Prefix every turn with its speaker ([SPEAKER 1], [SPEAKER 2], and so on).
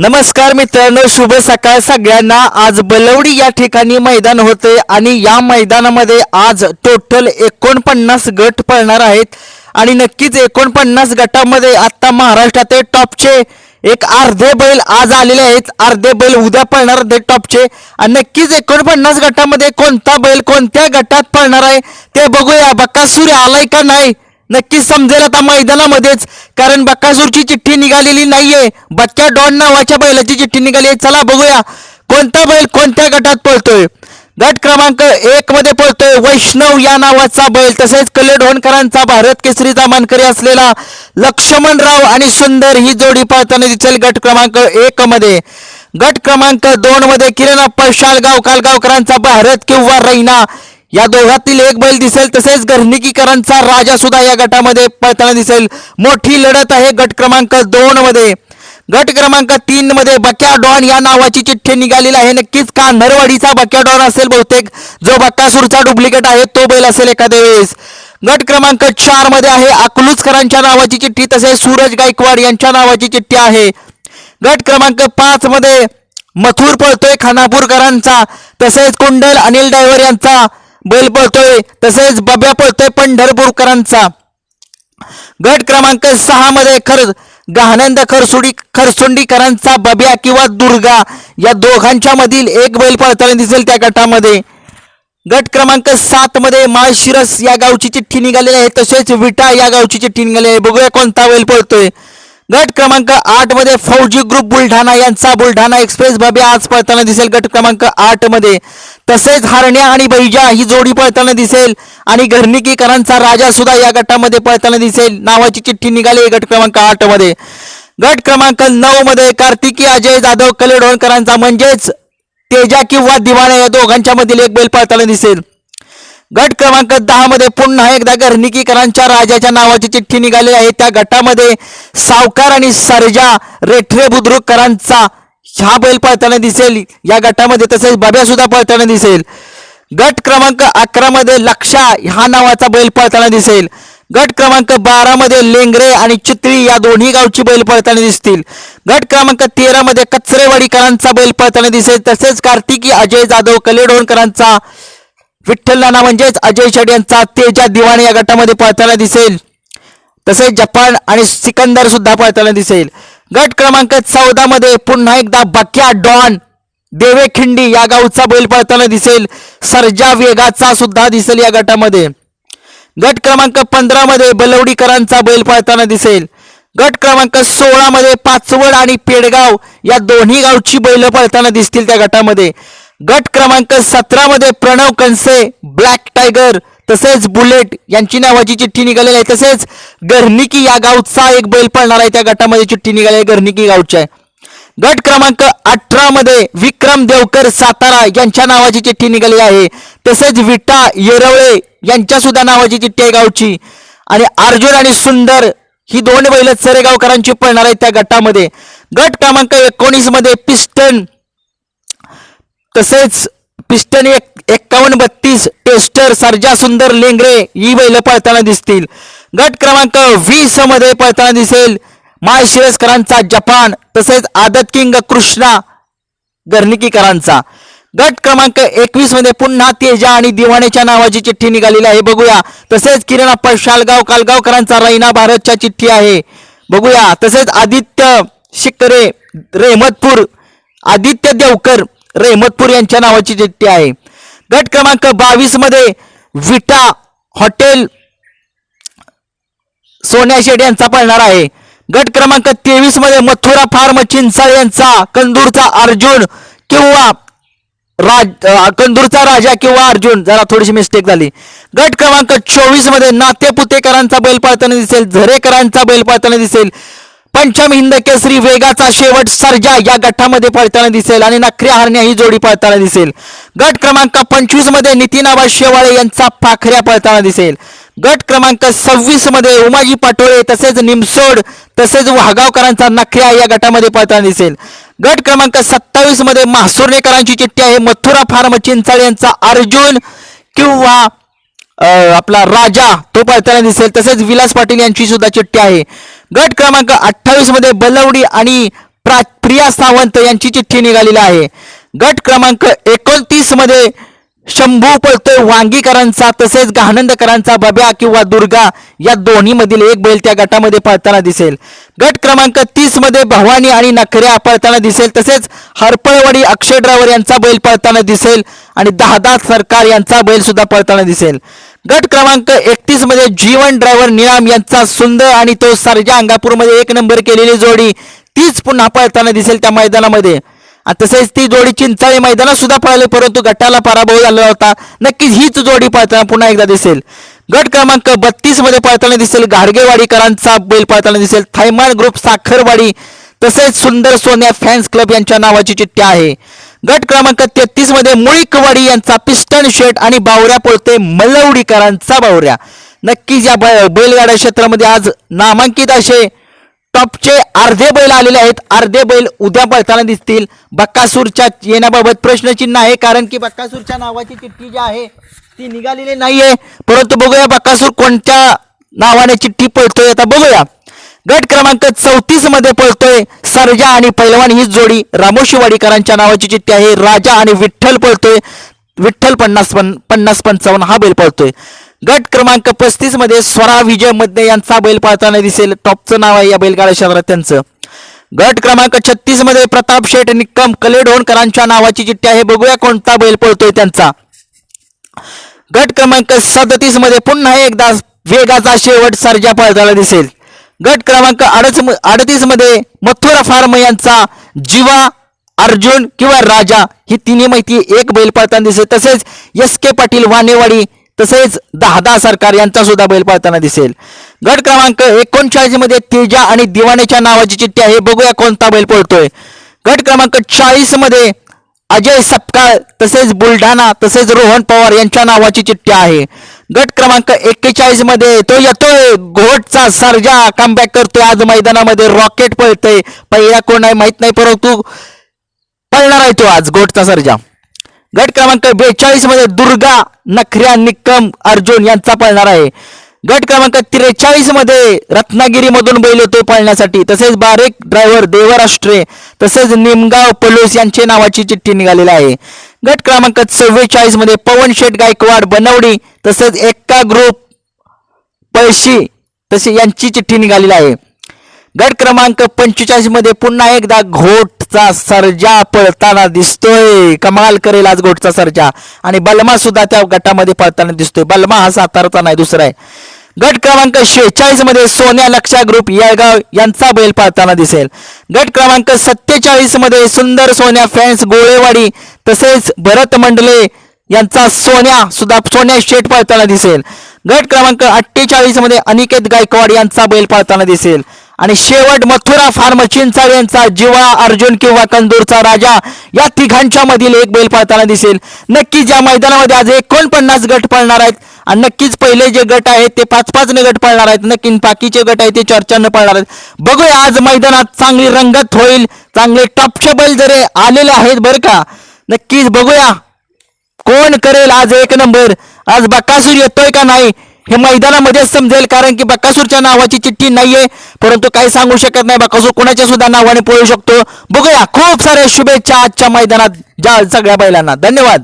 [SPEAKER 1] नमस्कार मित्रांनो शुभ सकाळ. सगळ्यांना आज बलवडी या ठिकाणी मैदान होते आणि या मैदानामध्ये आज टोटल एकोणपन्नास गट पळणार आहेत. आणि नक्कीच एकोणपन्नास गटामध्ये आत्ता महाराष्ट्रातील टॉपचे एक अर्धे बैल आज आलेले आहेत. अर्धे बैल उद्या पळणार आहेत टॉपचे. आणि नक्कीच एकोणपन्नास गटामध्ये कोणता बैल कोणत्या गटात पळणार आहे ते बघूया. बक्का सूर्य आलाय का नाही? नक्कीच समजेल आता मैदानामध्येच. कारण बक्कासूरची चिठ्ठी निघालेली नाहीये. बच्चा डॉन नावाच्या बैलाची चिठ्ठी निघाली आहे. चला बघूया. कोणता बैल कोणत्या गटात पळतोय? गट क्रमांक एक मध्ये पळतोय. वैष्णव या नावाचा बैल तसेच कलेडोणकरांचा भारत केसरीचा मानकरी असलेला लक्ष्मणराव आणि सुंदर ही जोडी पळताना दिसेल गट क्रमांक एक मध्ये. गट क्रमांक दोन मध्ये किरण अप्पा शालगाव कालगावकरांचा भारत किंवा रैना. या दोघातील एक बैल दिसेल तसेच घरणिकीकरांचा राजा सुद्धा या गटामध्ये पळताना दिसेल. मोठी लढत आहे गट क्रमांक दोन मध्ये. गट क्रमांक तीन मध्ये बक्या डॉन या नावाची चिठ्ठी निघालेली आहे. नक्कीच कान्हरवाडीचा बक्या डॉन असेल बहुतेक? जो बक्कासूरचा डुप्लिकेट आहे तो बैल असेल एखाद्या वेळेस. गट क्रमांक चारमध्ये आहे अकलूजकरांच्या नावाची चिठ्ठी तसेच सूरज गायकवाड यांच्या नावाची चिठ्ठी आहे. गट क्रमांक पाच मध्ये मथुर पळतोय खानापूरकरांचा तसेच कुंडल अनिल डायव्हर यांचा. बैल पळतोय तसेच बब्या पळतोय पंढरपूरकरांचा. गट क्रमांक सहा मध्ये खर गहानंद खरसुडी खरसुंडीकरांचा बब्या किंवा दुर्गा या दोघांच्या मधील एक बैल पळताना दिसेल त्या गटामध्ये. गट क्रमांक सात मध्ये माळशिरस या गावची चिठ्ठी निघालेली आहे तसेच विटा या गावची चिठ्ठी निघाली आहे. बघूया कोणता बैल पळतोय. गट क्रमांक आठमध्ये फौजी ग्रुप बुलढाणा यांचा बुलढाणा एक्सप्रेस भव्य आज पळताना दिसेल. गट क्रमांक आठमध्ये तसेच हरण्या आणि बैजा ही जोडी पळताना दिसेल. आणि घरणिकीकरांचा राजा सुद्धा या गटामध्ये पळताना दिसेल. नावाची चिठ्ठी निघाली गट क्रमांक आठमध्ये. गट क्रमांक नऊ मध्ये कार्तिकी अजय जाधव कलेडोणकरांचा म्हणजेच तेजा किंवा दिवाणा या दोघांच्या मधील एक बैल पळताना दिसेल. गट क्रमांक दहा मध्ये पुन्हा एकदा गर्णिकीकरांच्या राजाच्या नावाची चिठ्ठी निघाली आहे. त्या गटामध्ये सावकार आणि सर्जा रेठरे बुद्रुककरांचा हा बैल पळताना दिसेल. या गटामध्ये तसेच बब्या सुद्धा पळताना दिसेल. गट क्रमांक अकरा मध्ये लक्षा ह्या नावाचा बैल पळताना दिसेल. गट क्रमांक बारा मध्ये लेंगरे आणि चितळी या दोन्ही गावची बैल पळताना दिसतील. गट क्रमांक तेरा मध्ये कचरेवाडीकरांचा बैल पळताना दिसेल. तसेच कार्तिकी अजय जाधव कलेडोणकरांचा विठ्ठल नाना म्हणजेच अजय शेड यांचा तेजा दिवाणी या गटामध्ये पळताना दिसेल. तसेच जपान आणि सिकंदर सुद्धा पळताना दिसेल. गट क्रमांक चौदा मध्ये पुन्हा एकदा बक्या डॉन देवेखिंडी या गावचा बैल पळताना दिसेल. सर्जा वेगाचा सुद्धा दिसेल या गटामध्ये. गट क्रमांक पंधरा मध्ये बलवडीकरांचा बैल पळताना दिसेल. गट क्रमांक सोळा मध्ये पाचवड आणि पेडगाव या दोन्ही गावची बैल पळताना दिसतील त्या गटामध्ये. गट क्रमांक सतरा मध्ये प्रणव कंसे ब्लॅक टायगर तसेच बुलेट यांची नावाची चिठ्ठी निघालेली आहे. तसेच गर्निकी या गावचा एक बैल पळणार आहे. त्या गटामध्ये चिठ्ठी निघाली आहे. गर्निकी गावच्या गट क्रमांक अठरा मध्ये विक्रम देवकर सातारा यांच्या नावाची चिठ्ठी निघाली आहे. तसेच विटा येरवळे यांच्या सुद्धा नावाची चिठ्ठी आहे गावची. आणि अर्जुन आणि सुंदर ही दोन बैल सरेगावकरांची पळणार आहेत त्या गटामध्ये. गट क्रमांक एकोणीसमध्ये पिस्टन तसेच पिस्टन एक एक्कावन्न बत्तीस टेस्टर सर्जा सुंदर लेंगरे ही बैल पळताना दिसतील. गट क्रमांक वीसमध्ये पळताना दिसेल माय शिरसकरांचा जपान तसेच आदत किंग कृष्णा गर्निकीकरांचा. गट क्रमांक एकवीसमध्ये पुन्हा तेजा आणि दिवाणेच्या नावाची चिठ्ठी निघालेली आहे. बघूया. तसेच किरण अप्पा शालगाव कालगावकरांचा रैना भारतच्या चिठ्ठी आहे. बघूया. तसेच आदित्य शिकरे रेहमतपूर आदित्य देवकर रेहमतपूर यांच्या नावाची चिठ्ठी आहे. गट क्रमांक बावीसमध्ये विटा हॉटेल सोन्या शेड यांचा पळणार आहे. गट क्रमांक तेवीसमध्ये मथुरा फार्म चिंचाळ यांचा कंदूरचा अर्जुन किंवा राज कंदूरचा राजा किंवा अर्जुन. जरा थोडीशी मिस्टेक झाली. गट क्रमांक चोवीसमध्ये नाते पुतेकरांचा बैल पाळताना दिसेल झरेकरांचा बैल पाळताना दिसेल. पंचम हिंद केसरी वेगाचा शेवट सर्जा या गटामध्ये पळताना दिसेल आणि नखऱ्या हरण्या ही जोडी पळताना दिसेल. गट क्रमांक पंचवीसमध्ये नितीन शेवाळे यांचा पाखऱ्या पळताना दिसेल. गट क्रमांक सव्वीसमध्ये उमाजी पाटोळे तसेच निमसोड तसेच वाघावकरांचा नखऱ्या या गटामध्ये पळताना दिसेल. गट क्रमांक सत्तावीसमध्ये महासुर्णेकरांची चिठ्ठी आहे. मथुरा फार्म चिंचाळे यांचा अर्जुन किंवा आपला राजा तो पळताना दिसेल. तसेच विलास पाटील यांची सुद्धा चिठ्ठी आहे. गट क्रमांक अठ्ठावीसमध्ये बलवडी आणि प्रा प्रिया सावंत यांची चिठ्ठी निघालेली आहे. गट क्रमांक एकोणतीसमध्ये शंभू पळतोय वांगीकरांचा तसेच गहानंदकरांचा बब्या किंवा दुर्गा या दोन्ही मधील एक बैल त्या गटामध्ये पळताना दिसेल. गट क्रमांक तीसमध्ये भवानी आणि नखऱ्या पळताना दिसेल. तसेच हरपळवाडी अक्षय ड्रायव्हर यांचा बैल पळताना दिसेल आणि दहादा सरकार यांचा बैल सुद्धा पळताना दिसेल. गट क्रमांक एकतीसमध्ये जीवन ड्रायव्हर निळाम यांचा सुंदर आणि तो सरजा अंगापूरमध्ये एक नंबर केलेली जोडी तीच पुन्हा पळताना दिसेल त्या मैदानामध्ये. तसेच ती जोडी चिंचाळी मैदानात सुद्धा पळाली परंतु गटाला पराभव झालेला होता. नक्कीच हीच जोडी पळताना पुन्हा एकदा दिसेल. गट क्रमांक बत्तीसमध्ये पळताना दिसेल गाडगेवाडीकरांचा बैल पळताना दिसेल थैमान ग्रुप साखरवाडी. तसेच सुंदर सोन्या फॅन्स क्लब यांच्या नावाची चिठ्ठी आहे. गट क्रमांक तेहतीसमध्ये मुळीकवाडी यांचा पिस्टन शेट आणि बावऱ्या पोळते मलवडीकरांचा बावऱ्या. नक्कीच या बैलगाड्या बैलगाडा क्षेत्रामध्ये आज नामांकित असे टॉपचे अर्धे बैल आलेले आहेत. अर्धे बैल उद्या पळताना दिसतील. बक्कासूरच्या येण्याबाबत प्रश्नचिन्ह आहे कारण की बक्कासूरच्या नावाची चिठ्ठी जी आहे ती निघालेली नाहीये. परंतु बघूया बक्कासूर कोणत्या नावाने चिठ्ठी पळतोय आता बघूया. गट क्रमांक चौतीसमध्ये पळतोय. सरजा आणि पैलवान ही जोडी रामोशीवाडीकरांच्या नावाची चिठ्ठी आहे. राजा आणि विठ्ठल पळतोय. विठ्ठल पन्नास पन पन्नास पंचावन्न हा बैल पळतोय. गट क्रमांक पस्तीसमध्ये स्वरा विजयमध्ये यांचा बैल पळताना दिसेल. टॉपचं नाव आहे या बैलगाडा शहरात त्यांचं. गट क्रमांक छत्तीसमध्ये प्रताप शेठ निक्कम कलेडोणकरांच्या नावाची चिठ्ठी आहे. बघूया कोणता बैल पळतोय त्यांचा. गट क्रमांक सदतीसमध्ये पुन्हा एकदा वेगाचा शेवट सर्जा पळताना दिसेल. गट क्रमांक अडच अडतीसमध्ये मथुरा फार्म यांचा जीवा अर्जुन किंवा राजा ही तिन्ही माहिती एक बैल पळताना दिसेल तसेच एस के पाटील वानेवाडी तसेच दहादा सरकार यांचा सुद्धा बैल पळताना दिसेल. गट क्रमांक एकोणचाळीसमध्ये तेजा आणि दिवाण्याच्या नावाची चिठ्ठी आहे. बघूया कोणता बैल पळतोय. गट क्रमांक चाळीसमध्ये अजय सपकाळ तसेच बुलढाणा तसेच रोहन पवार यांच्या नावाची चिठ्ठी आहे. गट क्रमांक एक्केचाळीसमध्ये तो येतोय. घोटचा सर्जा कमबॅक करतोय. आज मैदानामध्ये रॉकेट पळतोय. पहिला कोण आहे माहीत नाही परंतु पळणार आहे तो आज घोटचा सर्जा. गट क्रमांक बेचाळीसमध्ये दुर्गा नखऱ्या निक्कम अर्जुन यांचा पळणार आहे. गट क्रमांक त्रेचाळीसमध्ये रत्नागिरी मधून बैल होते पळण्यासाठी. तसेच बारेक ड्रायव्हर देवराष्ट्रे तसेच निमगाव पलूस यांचे नावाची चिठ्ठी निघालेली आहे. गट क्रमांक चव्वेचाळीसमध्ये पवन शेठ गायकवाड बनवडी तसेच एक्का ग्रुप पळशी तसे यांची चिठ्ठी निघालेली आहे. गट क्रमांक पंचेचाळीसमध्ये पुन्हा एकदा घोटचा सर्जा पळताना दिसतोय. कमाल करेल आज घोटचा सर्जा. आणि बलमा सुद्धा त्या गटामध्ये पळताना दिसतोय. बलमा हा सातारचा नाही दुसरा आहे. गट क्रमांक शेहेचाळीसमध्ये सोन्या लक्षा ग्रुप येळगाव यांचा बैल पाळताना दिसेल. गट क्रमांक सत्तेचाळीसमध्ये सुंदर सोन्या फॅन्स गोळेवाडी तसेच भरत मंडले यांचा सोन्या सुद्धा सोन्या शेट पाळताना दिसेल. गट क्रमांक अठ्ठेचाळीसमध्ये अनिकेत गायकवाड यांचा बैल पाळताना दिसेल. आणि शेवट मथुरा फार्म यांचा जिवा अर्जुन किंवा कंदूरचा राजा या तिघांच्या मधील एक बैल पळताना दिसेल. नक्कीच या मैदानामध्ये आज एकोणपन्नास गट पळणार आहेत आणि नक्कीच पहिले जे गट आहेत ते पाच पाच ने गट पळणार आहेत. नक्की बाकीचे गट आहेत ते चर्चांना पळणार आहेत. बघूया आज मैदानात चांगली रंगत होईल चांगले टॉपचे बैल जरी आलेले आहेत बरं का. नक्कीच बघूया कोण करेल आज एक नंबर. आज बकासूर येतोय का नाही? हे मैदानामध्येच समजेल कारण की बकासूरच्या नावाची चिठ्ठी नाहीये परंतु काही सांगू शकत नाही. बकासूर कोणाच्या सुद्धा नावाने पळू शकतो. बघूया खूप साऱ्या शुभेच्छा आजच्या मैदानात ज्या सगळ्या बैलांना. धन्यवाद.